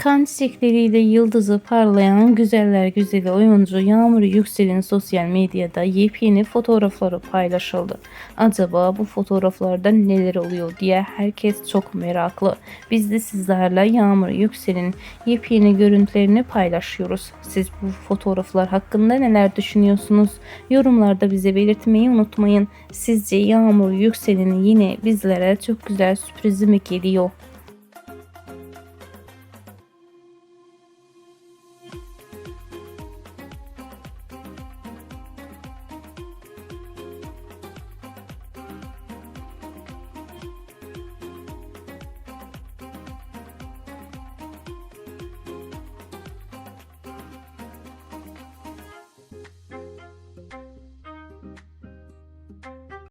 Kan çiçekleriyle yıldızı parlayan güzeller güzeli oyuncu Yağmur Yüksel'in sosyal medyada yepyeni fotoğrafları paylaşıldı. Acaba bu fotoğraflarda neler oluyor diye herkes çok meraklı. Biz de sizlerle Yağmur Yüksel'in yepyeni görüntülerini paylaşıyoruz. Siz bu fotoğraflar hakkında neler düşünüyorsunuz? Yorumlarda bize belirtmeyi unutmayın. Sizce Yağmur Yüksel'in yine bizlere çok güzel sürprizi mi geliyor?